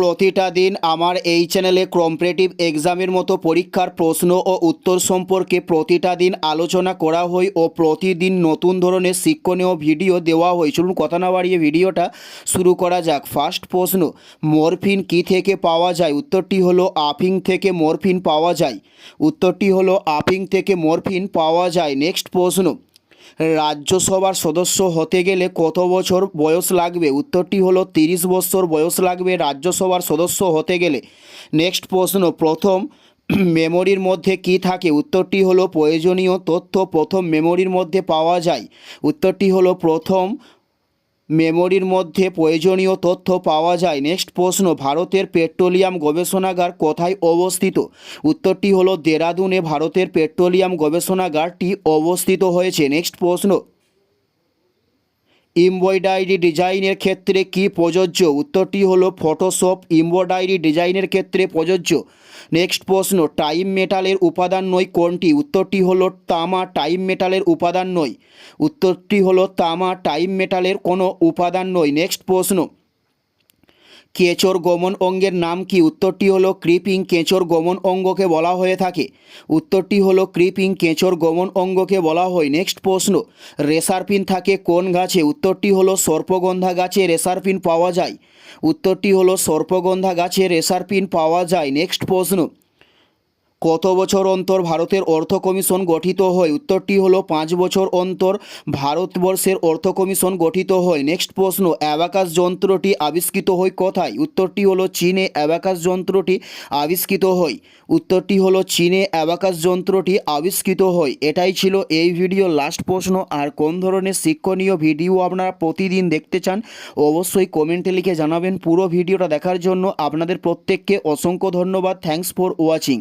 প্রতিটা দিন আমার এই চ্যানেলে কম্পারেটিভ এক্সামের মতো পরীক্ষার প্রশ্ন ও উত্তর সম্পর্কে প্রতিটা দিন আলোচনা করা হয় ও প্রতিদিন নতুন ধরনের শিক্ষণীয় ভিডিও দেওয়া হয়। চলুন কথা না বাড়িয়ে ভিডিওটা শুরু করা যাক। ফার্স্ট প্রশ্ন মরফিন কি থেকে পাওয়া যায়? উত্তরটি হলো, আফিং থেকে মরফিন পাওয়া যায়। উত্তরটি হলো, আফিং থেকে মরফিন পাওয়া যায়। নেক্সট প্রশ্ন রাজ্যসভার সদস্য হতে গেলে কত বছর বয়স লাগবে? উত্তরটি হলো তিরিশ বছর বয়স লাগবে রাজ্যসভার সদস্য হতে গেলে। নেক্সট প্রশ্ন, প্রথম মেমোরির মধ্যে কি থাকে? উত্তরটি হলো প্রয়োজনীয় তথ্য প্রথম মেমোরির মধ্যে পাওয়া যায়। উত্তরটি হলো প্রথম মেমোরির মধ্যে প্রয়োজনীয় তথ্য পাওয়া যায়। নেক্সট প্রশ্ন, ভারতের পেট্রোলিয়াম গবেষণাগার কোথায় অবস্থিত? উত্তরটি হলো দেরাদুনে ভারতের পেট্রোলিয়াম গবেষণাগারটি অবস্থিত হয়েছে। নেক্সট প্রশ্ন এমব্রয়ডারি ডিজাইনের ক্ষেত্রে কি প্রযোজ্য? উত্তরটি হলো ফটোশপ এমব্রয়ডারি ডিজাইনের ক্ষেত্রে প্রযোজ্য। নেক্সট প্রশ্ন, টাইম মেটালের উপাদান নয় কোনটি? উত্তরটি হলো তামা, টাইম মেটালের উপাদান নয়। উত্তরটি হলো তামা, টাইম মেটালের কোনো উপাদান নয়। নেক্সট প্রশ্ন কেঁচোর গমন অঙ্গের নাম কি? উত্তরটি হলো ক্রিপিং কেঁচোর গমন অঙ্গকে বলা হয়ে থাকে। উত্তরটি হলো ক্রিপিং কেঁচোর গমন অঙ্গকে বলা হয়। নেক্সট প্রশ্ন, রেসারপিন থাকে কোন গাছে? উত্তরটি হল সর্পগন্ধা গাছে রেসারপিন পাওয়া যায়। উত্তরটি হল সর্পগন্ধা গাছে রেসারপিন পাওয়া যায়। নেক্সট প্রশ্ন কত বছর অন্তর ভারতের অর্থ কমিশন গঠিত হয়? উত্তরটি হলো, পাঁচ বছর অন্তর ভারতবর্ষের অর্থ কমিশন গঠিত হয়। নেক্সট প্রশ্ন, অ্যাবাকাস যন্ত্রটি আবিষ্কৃত হয় কোথায়? উত্তরটি হলো, চীনে অ্যাবাকাস যন্ত্রটি আবিষ্কৃত হয়। উত্তরটি হলো, চীনে অ্যাবাকাস যন্ত্রটি আবিষ্কৃত হয়। এটাই ছিল এই ভিডিও। লাস্ট প্রশ্ন, আর কোন ধরনের শিক্ষণীয় ভিডিও আপনারা প্রতিদিন দেখতে চান, অবশ্যই কমেন্টে লিখে জানাবেন। পুরো ভিডিওটা দেখার জন্য আপনাদের প্রত্যেককে অসংখ্য ধন্যবাদ। Thanks for watching